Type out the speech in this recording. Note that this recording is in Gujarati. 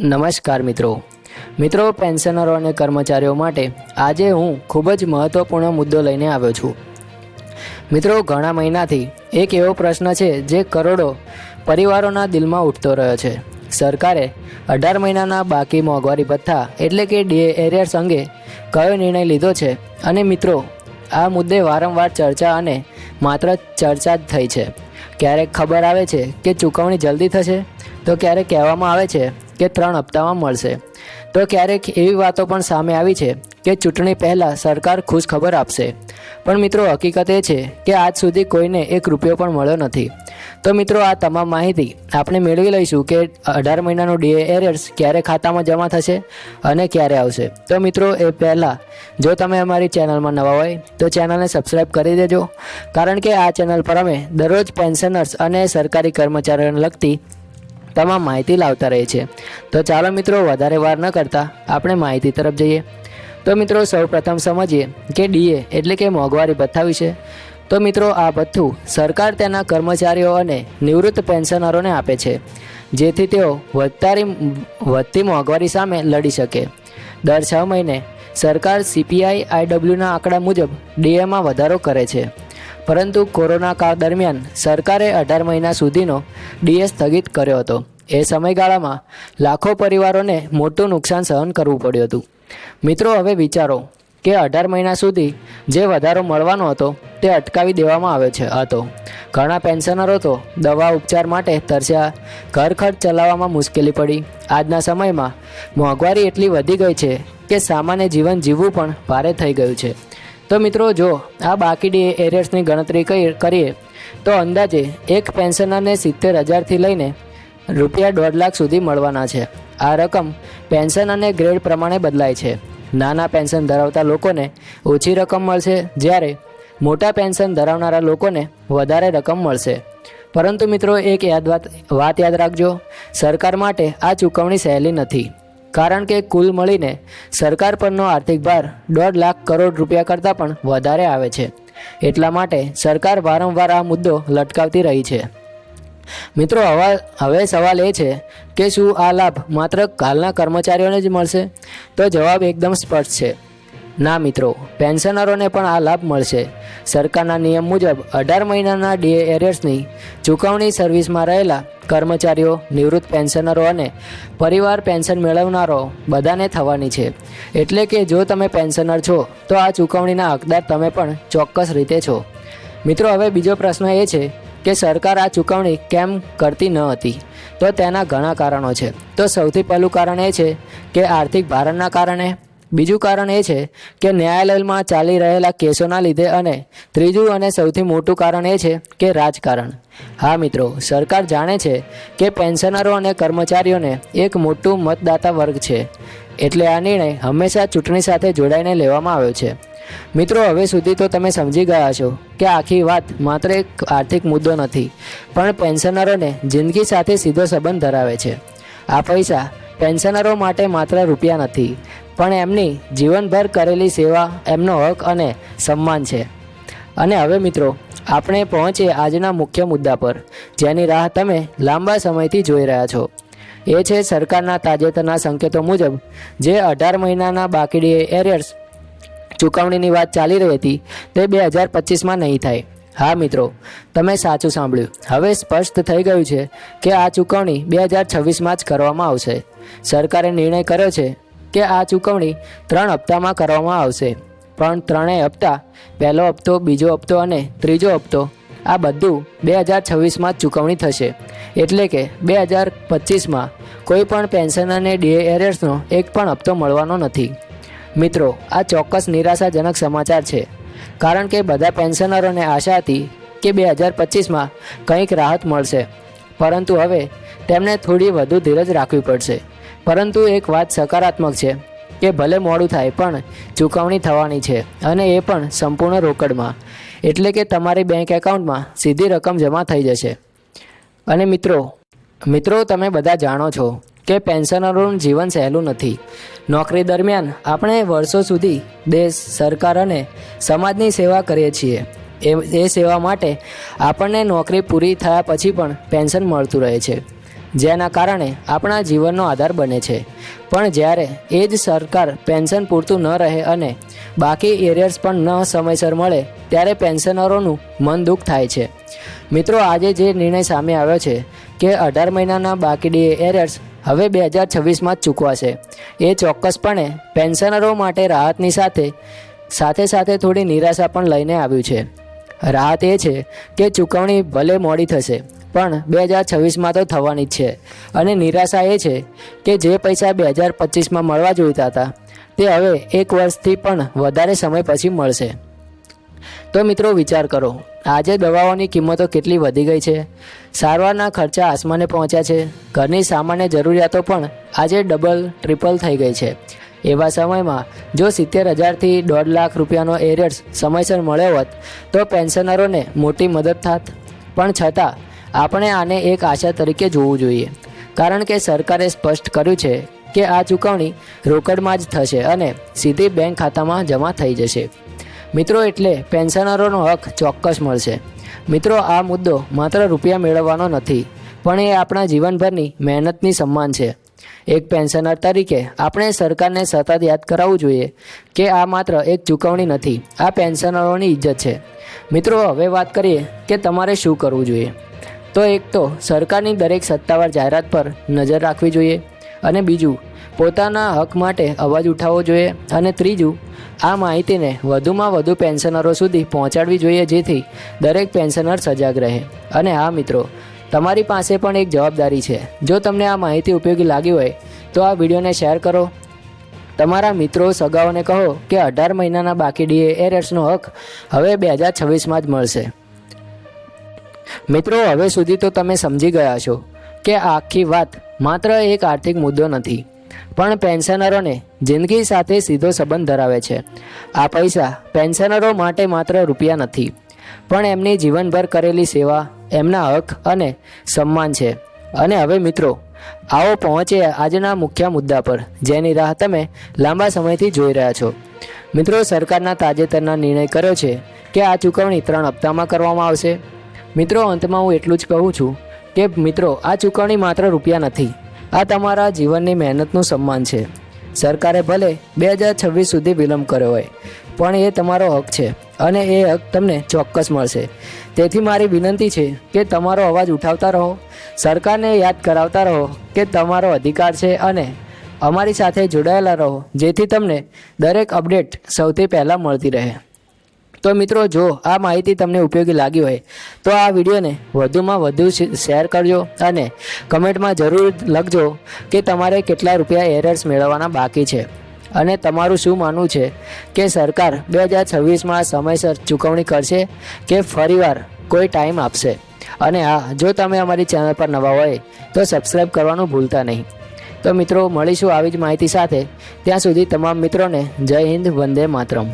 નમસ્કાર મિત્રો. મિત્રો, પેન્શનરો અને કર્મચારીઓ માટે આજે હું ખૂબ જ મહત્ત્વપૂર્ણ મુદ્દો લઈને આવ્યો છું. મિત્રો, ઘણા મહિનાથી એક એવો પ્રશ્ન છે જે કરોડો પરિવારોના દિલમાં ઉઠતો રહ્યો છે. સરકારે અઢાર મહિનાના બાકી મોંઘવારી ભથ્થા એટલે કે ડે એરિયર્સ અંગે કયો નિર્ણય લીધો છે? અને મિત્રો, આ મુદ્દે વારંવાર ચર્ચા અને માત્ર ચર્ચા જ થઈ છે. ક્યારેક ખબર આવે છે કે ચૂકવણી જલ્દી થશે? તો ક્યારેક કહેવામાં આવે છે કે ત્રણ હપ્તામાં મળશે. તો ક્યારેક એવી વાતો પણ સામે આવી છે કે ચૂંટણી પહેલાં સરકાર ખુશ ખબર આપશે. પણ મિત્રો, હકીકત એ છે કે આજ સુધી કોઈને એક રૂપિયો પણ મળ્યો નથી. તો મિત્રો, આ તમામ માહિતી આપણે મેળવી લઈશું કે અઢાર મહિનાનું ડીએ એરિયર્સ ક્યારે ખાતામાં જમા થશે અને ક્યારે આવશે. તો મિત્રો, એ પહેલાં જો તમે અમારી ચેનલમાં નવા હોય, તો ચેનલને સબસ્ક્રાઈબ કરી દેજો. કારણ કે આ ચેનલ પર અમે દરરોજ પેન્શનર્સ અને સરકારી કર્મચારીઓને લગતી તમામ માહિતી લાવતા રહે છે. તો ચાલો મિત્રો, વધારે વાર ન કરતા આપણે માહિતી તરફ જઈએ. તો મિત્રો, સૌપ્રથમ સમજીએ કે ડીએ એટલે કે મોંઘવારી ભથ્થા વિશે. તો મિત્રો, આ ભથ્થું સરકાર તેના કર્મચારીઓ અને નિવૃત્ત પેન્શનરોને આપે છે, જેથી તેઓ વધતારી વધતી મોંઘવારી સામે લડી શકે. દર છ મહિને સરકાર સીપીઆઈ આઈડબ્લ્યુના આંકડા મુજબ ડીએમાં વધારો કરે છે. પરંતુ કોરોના કાળ દરમિયાન સરકારે અઢાર મહિના સુધીનો ડીએ સ્થગિત કર્યો હતો. એ સમયગાળામાં લાખો પરિવારોને મોટું નુકસાન સહન કરવું પડ્યું હતું. મિત્રો, હવે વિચારો કે અઢાર મહિના સુધી જે વધારો મળવાનો હતો તે અટકાવી દેવામાં આવ્યો છે હતો ઘણા પેન્શનરો તો દવા ઉપચાર માટે તરસ્યા, ઘર ખર્ચ ચલાવવામાં મુશ્કેલી પડી. આજના સમયમાં મોંઘવારી એટલી વધી ગઈ છે કે સામાન્ય જીવન જીવવું પણ ભારે થઈ ગયું છે. તો મિત્રો, જો આ બાકી એરિયર્સની ગણતરી કરી- કરીએ, તો અંદાજે એક પેન્શનરને સિત્તેર હજારથી લઈને રૂપિયા દોઢ લાખ સુધી મળવાના છે. આ રકમ પેન્શન અને ગ્રેડ પ્રમાણે બદલાય છે. નાના પેન્શન ધરાવતા લોકોને ઓછી રકમ મળશે, જ્યારે મોટા પેન્શન ધરાવનારા લોકોને વધારે રકમ મળશે. પરંતુ મિત્રો, એક યાદ વાત વાત યાદ રાખજો. સરકાર માટે આ ચૂકવણી સહેલી નથી. કારણ કે કુલ મળીને સરકાર પરનો આર્થિક ભાર દોઢ લાખ કરોડ રૂપિયા કરતાં પણ વધારે આવે છે. એટલા માટે સરકાર વારંવાર આ મુદ્દો લટકાવતી રહી છે. મિત્રો, હવે હવે સવાલ એ છે કે શું આ લાભ માત્ર હાલના કર્મચારીઓને જ મળશે? તો જવાબ એકદમ સ્પષ્ટ છે. ના મિત્રો, પેન્શનરોને પણ આ લાભ મળશે. સરકારના નિયમ મુજબ અઢાર મહિનાના ડીએ એરિયર્સની ચૂકવણી સર્વિસમાં રહેલા કર્મચારીઓ, નિવૃત્ત પેન્શનરો અને પરિવાર પેન્શન મેળવનારો બધાને થવાની છે. એટલે કે જો તમે પેન્શનર છો, તો આ ચૂકવણીના હકદાર તમે પણ ચોક્કસ રીતે છો. મિત્રો, હવે બીજો પ્રશ્ન એ છે કે સરકાર આ ચૂકવણી કેમ કરતી ન હતી? તો તેના ઘણા કારણો છે. તો સૌથી પહેલું કારણ એ છે કે આર્થિક ભારણના કારણે. બીજું કારણ એ છે કે ન્યાયાલયમાં ચાલી રહેલા કેસોના લીધે અને ત્રીજું અને સૌથી મોટું કારણ એ છે કે રાજકારણ. હા મિત્રો, સરકાર જાણે છે કે પેન્શનરો અને કર્મચારીઓને એક મોટું મતદાતા વર્ગ છે. એટલે આ નિર્ણય હંમેશા ચૂંટણી સાથે જોડાઈને લેવામાં આવ્યો છે. મિત્રો, હવે સુધી તો તમે સમજી ગયા છો કે આખી વાત માત્ર એક આર્થિક મુદ્દો નથી, પણ પેન્શનરોને જિંદગી સાથે સીધો સંબંધ ધરાવે છે. આ પૈસા પેન્શનરો માટે માત્ર રૂપિયા નથી, પણ એમની જીવનભર કરેલી સેવા, એમનો હક અને સન્માન છે. અને હવે મિત્રો, આપણે પહોંચીએ આજના મુખ્ય મુદ્દા પર, જેની રાહ તમે લાંબા સમયથી જોઈ રહ્યા છો. એ છે સરકારના તાજેતરના સંકેતો મુજબ, જે અઢાર મહિનાના બાકી એરિયર્સ ચૂકવણીની વાત ચાલી રહી હતી, તે બે હજાર પચીસમાં નહીં થાય. હા મિત્રો, તમે સાચું સાંભળ્યું. હવે સ્પષ્ટ થઈ ગયું છે કે આ ચૂકવણી બે હજાર છવ્વીસમાં જ કરવામાં આવશે. સરકારે નિર્ણય કર્યો છે કે આ ચૂકવણી ત્રણ હપ્તામાં કરવામાં આવશે. પણ ત્રણેય હપ્તા, પહેલો હપ્તો, બીજો હપ્તો અને ત્રીજો હપ્તો, આ બધું બે હજાર છવ્વીસમાં જ ચૂકવણી થશે. એટલે કે બે હજાર પચીસમાં કોઈ પણ પેન્શનરને ડી એરિયર્સનો એક પણ હપ્તો મળવાનો નથી. મિત્રો, આ ચોક્કસ નિરાશાજનક સમાચાર છે. કારણ કે બધા પેન્શનરોને આશા હતી કે બે હજાર પચીસમાં કંઈક રાહત મળશે. પરંતુ હવે તેમને થોડી વધુ ધીરજ રાખવી પડશે. પરંતુ એક વાત સકારાત્મક છે કે ભલે મોડું થાય, પણ ચૂકવણી થવાની છે અને એ પણ સંપૂર્ણ રોકડમાં. એટલે કે તમારી બેંક એકાઉન્ટમાં સીધી રકમ જમા થઈ જશે. અને મિત્રો મિત્રો, તમે બધા જાણો છો કે પેન્શનરોનું જીવન સહેલું નથી. નોકરી દરમિયાન આપણે વર્ષો સુધી દેશ, સરકાર અને સમાજની સેવા કરીએ છીએ. એ એ સેવા માટે આપણને નોકરી પૂરી થયા પછી પણ પેન્શન મળતું રહે છે. જેના કારણે આપણા જીવનનો આધાર બને છે. પણ જ્યારે એ જ સરકાર પેન્શન પૂરતું ન રહે અને બાકી એરિયર્સ પણ ન સમયસર મળે, ત્યારે પેન્શનરોનું મન દુઃખ થાય છે. મિત્રો, આજે જે નિર્ણય સામે આવ્યો છે કે અઢાર મહિનાના બાકી એરિયર્સ હવે બે હજાર છવ્વીસમાં જ ચૂકવાશે. એ ચોક્કસપણે પેન્શનરો માટે રાહતની સાથે સાથે સાથે થોડી નિરાશા પણ લઈને આવ્યું છે. રાહત એ છે કે ચૂકવણી ભલે મોડી થશે, પણ બે હજાર છવ્વીસમાં તો થવાની જ છે. અને નિરાશા એ છે કે જે પૈસા બે હજાર પચીસમાં મળવા જોઈતા હતા, તે હવે એક વર્ષથી પણ વધારે સમય પછી મળશે. તો મિત્રો વિચાર કરો, આજે દવાઓની કિંમતો કેટલી વધી ગઈ છે? સારવારના ખર્ચા આસમાને પહોંચ્યા છે. ઘરની સામાન્ય જરૂરિયાતો પણ આજે ડબલ, ટ્રિપલ થઈ ગઈ છે. એવા સમયમાં જો સિત્તેર હજારથી દોઢ લાખ રૂપિયાનો એરિયર્સ સમયસર મળ્યો હોત, તો પેન્શનરોને મોટી મદદ થાત. પણ છતાં, આપણે આને એક આશા તરીકે જોવું જોઈએ. કારણ કે સરકારે સ્પષ્ટ કર્યું છે કે આ ચૂકવણી રોકડમાં જ થશે અને સીધી બેંક ખાતામાં જમા થઈ જશે. મિત્રો, એટલે પેન્શનરોનો હક ચોક્કસ મળશે. મિત્રો, આ મુદ્દો માત્ર રૂપિયા મેળવવાનો નથી, પણ એ આપણા જીવનભરની મહેનતની સન્માન છે. એક પેન્શનર તરીકે આપણે સરકારને સતત યાદ કરાવવું જોઈએ કે આ માત્ર એક ચૂકવણી નથી, આ પેન્શનરોની ઇજ્જત છે. મિત્રો, હવે વાત કરીએ કે તમારે શું કરવું જોઈએ. તો એક તો સરકારની દરેક સત્તાવાર જાહેરાત પર નજર રાખવી જોઈએ અને બીજું, પોતાના હક માટે અવાજ ઉઠાવવો જોઈએ અને ત્રીજું આ માહિતીને વધુમાં વધુ પેન્શનરો સુધી પહોંચાડવી જોઈએ જેથી દરેક પેન્શનર સજાગ રહે. અને હા મિત્રો, તમારી પાસે પણ એક જવાબદારી છે. જો તમને આ માહિતી ઉપયોગી લાગી હોય, તો આ વિડીયોને શેર કરો. તમારા મિત્રો સગાઓને કહો કે અઢાર મહિનાના બાકી ડીએ એરર્સનો હક હવે બે હજાર છવ્વીસમાં જ મળશે. મિત્રો, હવે સુધી તો તમે સમજી ગયા છો કે આખી વાત માત્ર એક આર્થિક મુદ્દો નથી. પણ પેન્શનરોને જિંદગી સાથે સીધો સંબંધ ધરાવે છે. આ પૈસા પેન્શનરો માટે માત્ર રૂપિયા નથી, પણ એમની જીવનભર કરેલી સેવા, એમના હક અને સન્માન છે. અને હવે મિત્રો, આવો પહોંચે આજના મુખ્ય મુદ્દા પર, જેની રાહ તમે લાંબા સમયથી જોઈ રહ્યા છો. મિત્રો, સરકારના તાજેતરના નિર્ણય કર્યો છે કે આ ચૂકવણી ત્રણ હપ્તામાં કરવામાં આવશે. મિત્રો, અંતમાં હું એટલું જ કહું છું કે મિત્રો, આ ચૂકવણી માત્ર રૂપિયા નથી આ તમારા જીવનની મહેનતનું સન્માન છે. સરકારે ભલે બે હજાર છવ્વીસ સુધી વિલંબ કર્યો હોય, પણ એ તમારો હક છે અને એ હક તમને ચોક્કસ મળશે. તેથી મારી વિનંતી છે કે તમારો અવાજ ઉઠાવતા રહો, સરકારને યાદ કરાવતા રહો કે તમારો અધિકાર છે અને અમારી સાથે જોડાયેલા રહો, જેથી તમને દરેક અપડેટ સૌથી પહેલાં મળતી રહે. તો મિત્રો જો આ માહિતી તમને ઉપયોગી લાગી હોય, તો આ વિડીયોને વધુમાં વધુ શેર કરજો અને કમેન્ટમાં જરૂર લખજો કે તમારે કેટલા રૂપિયા એરર્સ મેળવવાના બાકી છે. અને તમારું શું માનવું છે કે સરકાર બે હજાર છવ્વીસમાં સમયસર ચૂકવણી કરશે કે ફરીવાર કોઈ ટાઈમ આપશે? અને હા, જો તમે અમારી ચેનલ પર નવા હોય, તો સબસ્ક્રાઈબ કરવાનું ભૂલતા નહીં. તો મિત્રો, મળીશું આવી જ માહિતી સાથે. ત્યાં સુધી તમામ મિત્રોને જય હિન્દ, વંદે માતરમ.